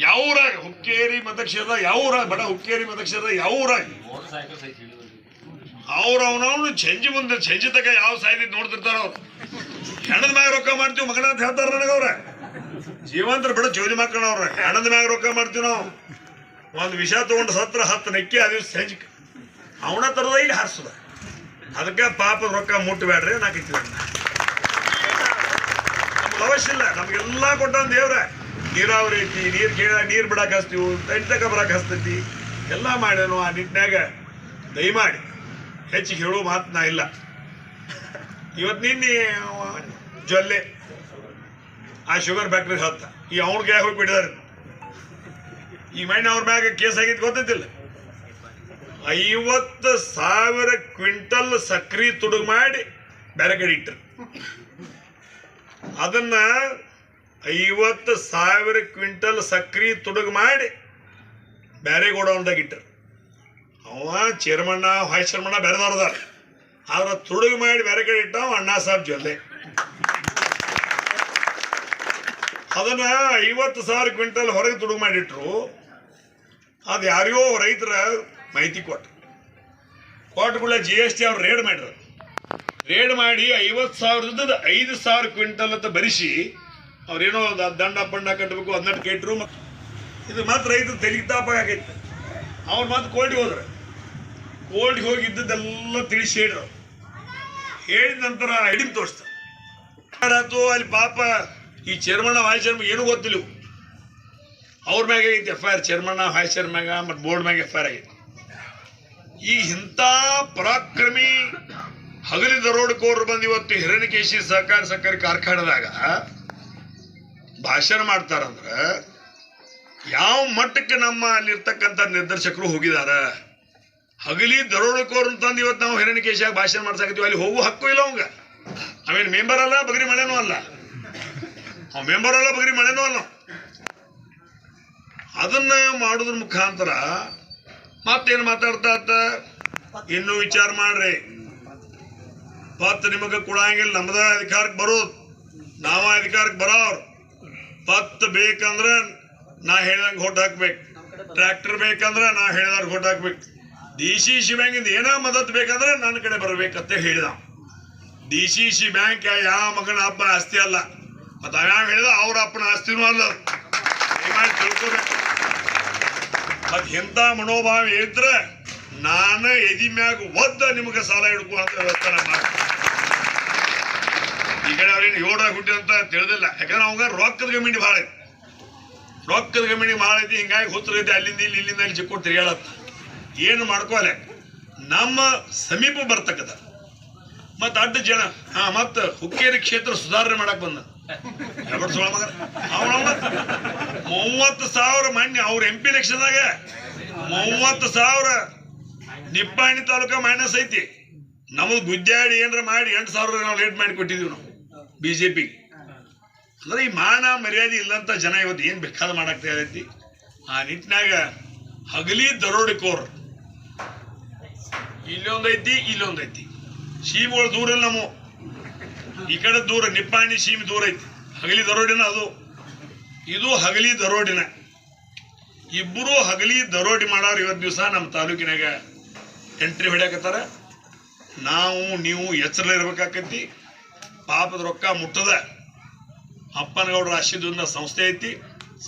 ಯಾವ ಊರಾಗ ಹುಕ್ಕೇರಿ ಮತಕ್ಷೇತ್ರ ಯಾವ ಊರಾಗ ಬಡ ಹುಕ್ಕೇರಿ ಮತಕ್ಷೇತ್ರ ಯಾವ ಊರಾಗ ಅವ್ರ ಅವನವನು ಚೆಂಜಿ ಮುಂದೆ ಚೆಂಜಿ ತಕ ಯಾವ ಸಾಯ್ದಿ ನೋಡ್ತಿರ್ತಾರ ಅವ್ರು. ಹೆಣದ ಮ್ಯಾಗ ರೊಕ್ಕ ಮಾಡ್ತೀವಿ ಮಗನ ಅಂತ ಹೇಳ್ತಾರ ನನಗ ಅವ್ರ. ಜೀವಂತರ ಬಿಡ ಜೋಲಿ ಮಕ್ಕಳ ಅವ್ರ. ಹೆಣದ ಮ್ಯಾಗ ರೊಕ್ಕ ಮಾಡ್ತೀವಿ ನಾವು. ಒಂದು ವಿಷ ತಗೊಂಡು ಸತ್ರ ಹತ್ತು ನೆಕ್ಕಿ ಅದು ಸಂಜೆ ಅವನ ತರದ ಇಲ್ಲಿ ಹಾರಿಸದ. ಅದಕ್ಕೆ ಪಾಪದ ರೊಕ್ಕ ಮುಟ್ಟಬೇಡ್ರಿ ನಾಕಿತ್ತು ನಮ್ಗೆ ಅವಶ್ಯ ಇಲ್ಲ ನಮ್ಗೆಲ್ಲ ಕೊಟ್ಟ ದೇವ್ರ. ನೀರಾವರಿ ಐತಿ, ನೀರ್ ಕೇಳ, ನೀರ್ ಬಿಡಕ್ಕೆ ಹಚ್ತೀವಿ ತಂಟಿ ತಕ ಬರಾಕ್ ಹಚ್ತೈತಿ. ಎಲ್ಲ ಮಾಡ್ಯಾನು ಆ ನಿಟ್ಟಿನಾಗ ದಯಮಾಡಿ ಹೆಚ್ಚಿಗೆ ಹೇಳೋ ಮಾತು ನಾ ಇಲ್ಲ. ಇವತ್ತು ನಿನ್ನೆ ಜೊಲ್ಲೆ, ಆ ಶುಗರ್ ಫ್ಯಾಕ್ಟ್ರಿ ಹತ್ತ. ಈ ಅವ್ನ ಕೈ ಹೋಗಿ ಬಿಟ್ಟಿದಾರೆ. ಈ ಮೈನ್ ಅವ್ರ ಮ್ಯಾಗ ಕೇಸ್ ಆಗಿದ್ದು ಗೊತ್ತೈತಿಲ್ಲ? ಐವತ್ತು ಸಾವಿರ ಕ್ವಿಂಟಲ್ ಸಕ್ರಿ ತುಡುಗು ಮಾಡಿ ಬೇರೆ ಕಡೆ ಇಟ್ಟರು ಅದನ್ನ ಐವತ್ತು ಸಾವಿರ ಕ್ವಿಂಟಲ್ ಸಕ್ರಿ ತುಡುಗು ಮಾಡಿ ಬೇರೆ ಗೋಡೌನ್ದಾಗ ಇಟ್ಟರು. ಅವ ಚೇರ್ಮಣ್ಣ ವೈಸ್ ಚೇರ್ಮಣ್ಣ ಬೇರೆ ಅದಾರ ಆದ್ರೆ ತುಡುಗು ಮಾಡಿ ಬೇರೆ ಕಡೆ ಇಟ್ಟವ ಅಣ್ಣಾ ಸಾಹೇಬ್ ಜೊಲ್ಲೆ ಅದನ್ನ ಐವತ್ತು ಸಾವಿರ ಕ್ವಿಂಟಲ್ ಹೊರಗೆ ತುಡುಗು ಮಾಡಿಟ್ರು. ಅದು ಯಾರಿಗೋ ರೈತರ ಮಾಹಿತಿ ಕೊಟ್ಟು ಕೂಡ ಜಿ ಎಸ್ ಟಿ ಅವ್ರು ರೇಡ್ ಮಾಡಿದ್ರು. ರೇಡ್ ಮಾಡಿ ಐವತ್ತು ಸಾವಿರದ ಐದು ಸಾವಿರ ಕ್ವಿಂಟಲ್ ಅಂತ ಬರಿಸಿ ಅವ್ರೇನೋ ದಂಡ ಪಂಡ ಕಟ್ಟಬೇಕು ಹನ್ನೆರಡು ಕೇಟ್ರು ಇದು ಮಾತ್ರ ರೈತರು ತೆಲಿತಾಪ ತಾಪ ಆಗೈತೆ. ಅವ್ರು ಮತ್ತೆ ಕೋಲ್ಡಿಗೆ ಹೋದ್ರೆ. ಕೋಲ್ಡ್ ಹೋಗಿ ಇದ್ದದ್ದೆಲ್ಲ ತಿಳಿಸಿ ಹೇಳಿದ್ರು ಹೇಳಿದ ನಂತರ ಹಿಡಿಮ್ ತೋರಿಸ್ತಾರೆ. ತೋ ಅಲ್ಲಿ ಪಾಪ ಈ ಚೇರ್ಮನ್ ವಾಯ್ ಚೇರ್ಮನ್ ಏನೂ ಗೊತ್ತಿಲ್ಲ. ಅವ್ರ ಮ್ಯಾಗ ಐತಿ F I R chairman Y chair ಮ್ಯಾಗ, ಮತ್ತು ಬೋರ್ಡ್ ಮ್ಯಾಗ ಎಫ್ ಐ ಆರ್ ಆಗೈತಿ. ಈ ಇಂಥ ಪರಾಕ್ರಮಿ ಹಗಲಿ ಕೋರ್ ಬಂದು ಇವತ್ತು ಹಿರಣ್ಯಕೇಶಿ ಸಹಕಾರ ಸಹಕಾರಿ ಕಾರ್ಖಾನೆದಾಗ ಭಾಷಣ ಮಾಡ್ತಾರಂದ್ರ ಯಾವ ಮಟ್ಟಕ್ಕೆ ನಮ್ಮ ಅಲ್ಲಿರ್ತಕ್ಕಂಥ ನಿರ್ದೇಶಕರು ಹೋಗಿದಾರ ಹಗಲಿ ದರೋಡೆಕೋರ್ ತಂದು ಇವತ್ತು ನಾವು ಹಿರಣ್ಯಕೇಶಿಯಾಗ ಭಾಷಣ ಮಾಡ್ಸಾಕತ್ತೀವಿ. ಅಲ್ಲಿ ಹೋಗುವ ಹಕ್ಕು ಇಲ್ಲ ಅವಂಗ. ಅವೇನು ಮೆಂಬರ್ ಅಲ್ಲ, ಬಗ್ರಿ ಮಳೆನೂ ಅಲ್ಲ. ಅವ ಮೆಂಬರ್ ಅಲ್ಲ, ಬಗ್ರಿ ಮಳೆನೂ ಅಲ್ಲ. ಅದನ್ನ ಮಾಡೋದ್ರ ಮುಖಾಂತರ ಮತ್ತೇನು ಮಾತಾಡ್ತಾ ಇತ್ತ ಇನ್ನೂ ವಿಚಾರ ಮಾಡ್ರಿ. ಮತ್ತೆ ನಿಮಗೆ ಕೊಡಂಗಿಲ್ಲ ನಮ್ದ ಅಧಿಕಾರಕ್ಕೆ ಬರೋದು. ನಾವ ಅಧಿಕಾರಕ್ಕೆ ಬರೋರು. ಪತ್ ಬೇಕಂದ್ರ ನಾ ಹೇಳ್ದಂಗೆ ಹೊಟ್ಟು ಹಾಕ್ಬೇಕು. ಟ್ರ್ಯಾಕ್ಟರ್ ಬೇಕಂದ್ರ ನಾ ಹೇಳಿದಾರ ಹೊಟ್ಟು ಹಾಕ್ಬೇಕು. ಡಿ ಸಿ ಸಿ ಬ್ಯಾಂಕಿಂದ ಏನೋ ಮದತ್ ಬೇಕಂದ್ರೆ ನನ್ನ ಕಡೆ ಬರ್ಬೇಕಂತ ಹೇಳಿದ. ಡಿ ಸಿ ಸಿ ಬ್ಯಾಂಕ್ ಯಾವ ಮಗನ ಅಪ್ಪನ ಆಸ್ತಿ ಅಲ್ಲ. ಮತ್ತು ಯಾವ ಹೇಳಿದ? ಅವ್ರ ಅಪ್ಪನ ಆಸ್ತಿನೂ ಅಲ್ಲ. ದಯಮಾಡಿ ತಿಳ್ಕೊಬೇಕು. ಮತ್ ಎಂತ ಮನೋಭಾವ ಇದ್ರೆ ನಾನು ಎದಿ ಮ್ಯಾಗ ಒದ್ದ ನಿಮಗೆ ಸಾಲ ಹಿಡ್ಕುವಂತ ವ್ಯವಸ್ಥೆ ನಾ ಮಾಡ್ತೀನಿ. ಈ ಕಡೆ ಅವ್ರೇನು ಏಳರಾಗ ಹುಟ್ಟಿ ಅಂತ ತಿಳಿದಿಲ್ಲ. ಯಾಕಂದ್ರೆ ಅವಾಗ ರೊಕ್ಕದ ಗಮಿಣಿ ಭಾಳ ಐತಿ. ರೊಕ್ಕದ ಗಮಿಣಿ ಭಾಳ ಐತಿ, ಹಿಂಗಾಗಿ ಹುತ್ತರೈತಿ ಅಲ್ಲಿಂದ ಇಲ್ಲಿ, ಇಲ್ಲಿಂದ ಇಲ್ಲಿ ಚಿಕ್ಕೋಟ್ ತಿರುಗಾಡತ್ತ ಏನು ಮಾಡ್ಕೋಲೆ ನಮ್ಮ ಸಮೀಪ ಬರ್ತಕ್ಕದ. ಮತ್ತು ಅಡ್ಡ ಜನ, ಹಾ, ಮತ್ತು ಹುಕ್ಕೇರಿ ಕ್ಷೇತ್ರ ಸುಧಾರಣೆ ಮಾಡಕ್ ಬಂದ. ಮೂವತ್ತು ಸಾವಿರ ಮಾನ್ಯ ಅವ್ರ ಎಂ ಪಿ ಎಲೆಕ್ಷನ್ದಾಗ ಮೂವತ್ತು ಸಾವಿರ ನಿಪ್ಪಾಣಿ ತಾಲೂಕ ಮೈನಸ್ ಐತಿ. ನಮಗೆ ಗುದ್ದಾಡಿ ಏನಾರ ಮಾಡಿ ಎಂಟು ಸಾವಿರ ನಾವು ಲೇಟ್ ಮಾಡಿ ಕೊಟ್ಟಿದ್ದೀವಿ ನಾವು. ಬಿ ಜೆ ಪಿಗೆ ಅಂದ್ರೆ ಈ ಮಾನ ಮರ್ಯಾದೆ ಇಲ್ಲಂತ ಜನ ಇವತ್ತು ಏನು ಬೇಕಾದ ಮಾಡಾಕ್ತಾ ಇದೈತಿ ಆ ನಿಟ್ಟಿನಾಗ ಹಗಲಿ ದರೋಡಿಕೋರ್. ಇಲ್ಲೊಂದೈತಿ ಇಲ್ಲೊಂದೈತಿ. ಸೀಮೆಗಳು ದೂರ ಇಲ್ಲ ನಮ್ಮ. ಈ ಕಡೆ ದೂರ ನಿಪ್ಪಾಣಿ ಸೀಮೆ ದೂರ ಐತಿ. ಹಗಲಿ ದರೋಡಿನ ಅದು. ಇದು ಹಗಲಿ ದರೋಡಿನ. ಇಬ್ಬರು ಹಗಲಿ ದರೋಡಿ ಮಾಡೋರು ಇವತ್ತು ದಿವಸ ನಮ್ಮ ತಾಲೂಕಿನಾಗ ಎಂಟ್ರಿ ಹೊಡ್ಯಾಕತ್ತಾರ. ನಾವು ನೀವು ಎಚ್ಚರಲಿರ್ಬೇಕಾಕೈತಿ ಪಾಪದ ರೊಕ್ಕ ಮುಟ್ಟದ. ಅಪ್ಪನಗೌಡರ ಆಶೀರ್ವಾದ ಸಂಸ್ಥೆ ಐತಿ.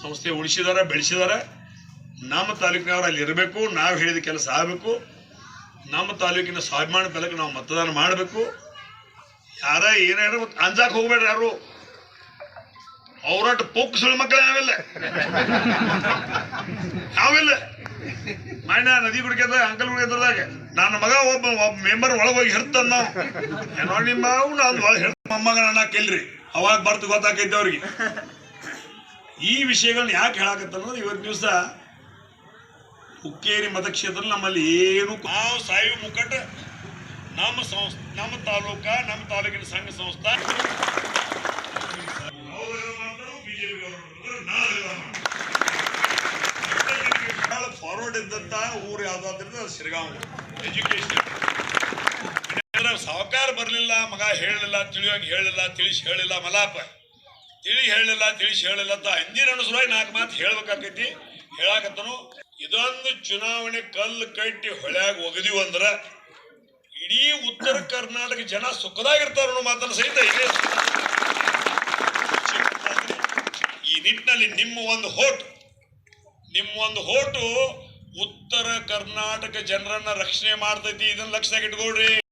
ಸಂಸ್ಥೆ ಉಳಿಸಿದಾರ, ಬೆಳೆಸಿದಾರ. ನಮ್ಮ ತಾಲೂಕಿನವ್ರು ಅಲ್ಲಿ ಇರಬೇಕು, ನಾವು ಹೇಳಿದ ಕೆಲಸ ಆಗಬೇಕು. ನಮ್ಮ ತಾಲೂಕಿನ ಸ್ವಾಭಿಮಾನ ಫಲಕ್ಕೆ ನಾವು ಮತದಾನ ಮಾಡಬೇಕು. ಯಾರೇ ಏನೇನು ಅಂಜಾಕ್ ಹೋಗ್ಬೇಡ್ರಿ ಯಾರು. ಅವರಟ್ಟು ಪೊಕ್ ಸುಳ್ಳು ಮಕ್ಕಳು ಯಾವಿಲ್ಲ ಯಾವಿಲ್ಲ ಮಾನ್ಯ ನದಿ ಗುಡಿಕೆದ ಅಂಕಲ್ ಗುಡಿಕೆದಾಗ ನನ್ನ ಮಗ ಒಬ್ಬ ಒಬ್ಬ ಮೆಂಬರ್ ಹೋಗಿ ಹಿಡ್ತಂದ ನಾವು. ಏನೋ ನಿಮ್ಮ ನಾನು ಒಳಗೆ ಹಿಡ್ತ ಮೊಮ್ಮಗ ನನ್ನ ಕೆಲ್ರಿ ಅವಾಗ ಬರ್ತು ಗೊತ್ತಾಕೈತೆ ಅವ್ರಿಗೆ ಈ ವಿಷಯಗಳನ್ನ ಯಾಕೆ ಹೇಳಾಕತ್ತಂದ್ರೆ ಇವತ್ತು ದಿವಸ ಹುಕ್ಕೇರಿ ಮತಕ್ಷೇತ್ರ ನಮ್ಮಲ್ಲಿ ಏನು ನಾವು ಸಾಯುವ ಮುಕಟ ನಮ್ಮ ಸಂಸ್ಥೆ, ನಮ್ಮ ತಾಲೂಕ, ನಮ್ಮ ತಾಲೂಕಿನ ಸಂಘ ಸಂಸ್ಥಾ. ಫಾರ್ವರ್ಡ್ ಇದ್ದಂತ ಊರು ಯಾವ್ದಾದ್ರಿಂದ ಶಿರಗಾಂವ್. ಎಜುಕೇಶನ್ ಸಾವುಕಾರ ಬರಲಿಲ್ಲ, ಮಗ ಹೇಳಲಿಲ್ಲ, ತಿಳಿಯೋಂಗೆ ಹೇಳಿಲ್ಲ ತಿಳಿಸಿ ಹೇಳಿಲ್ಲ, ಮಲಾಪ. ತಿಳಿ ಹೇಳಿಲ್ಲ ತಿಳಿಸಿ ಹೇಳಿಲ್ಲ ಅಂತ ಅಂದಿನ ಅನುಸರವಾಗಿ ನಾಲ್ಕು ಮಾತು ಹೇಳ್ಬೇಕಾಕೈತಿ. ಹೇಳಾಕತ್ತನು, ಇದೊಂದು ಚುನಾವಣೆ ಕಲ್ಲು ಕಟ್ಟಿ ಹೊಳ್ಯಾಗ ಒಗದಿವು ಅಂದ್ರ ಇಡೀ ಉತ್ತರ ಕರ್ನಾಟಕ ಜನ ಸುಖದಾಗಿರ್ತಾರ ಅನ್ನೋ ಮಾತನ್ನು ಸಹಿತ ಇದೆ. ಈ ನಿಟ್ಟಿನಲ್ಲಿ ನಿಮ್ಮ ಒಂದು ಹೋಟ್, ನಿಮ್ಮ ಒಂದು ಹೋಟು ಉತ್ತರ ಕರ್ನಾಟಕ ಜನರನ್ನ ರಕ್ಷಣೆ ಮಾಡ್ತೈತಿ, ಇದನ್ನ ಲಕ್ಷ್ಯದಾಗ ಇಟ್ಕೊಳ್ರಿ.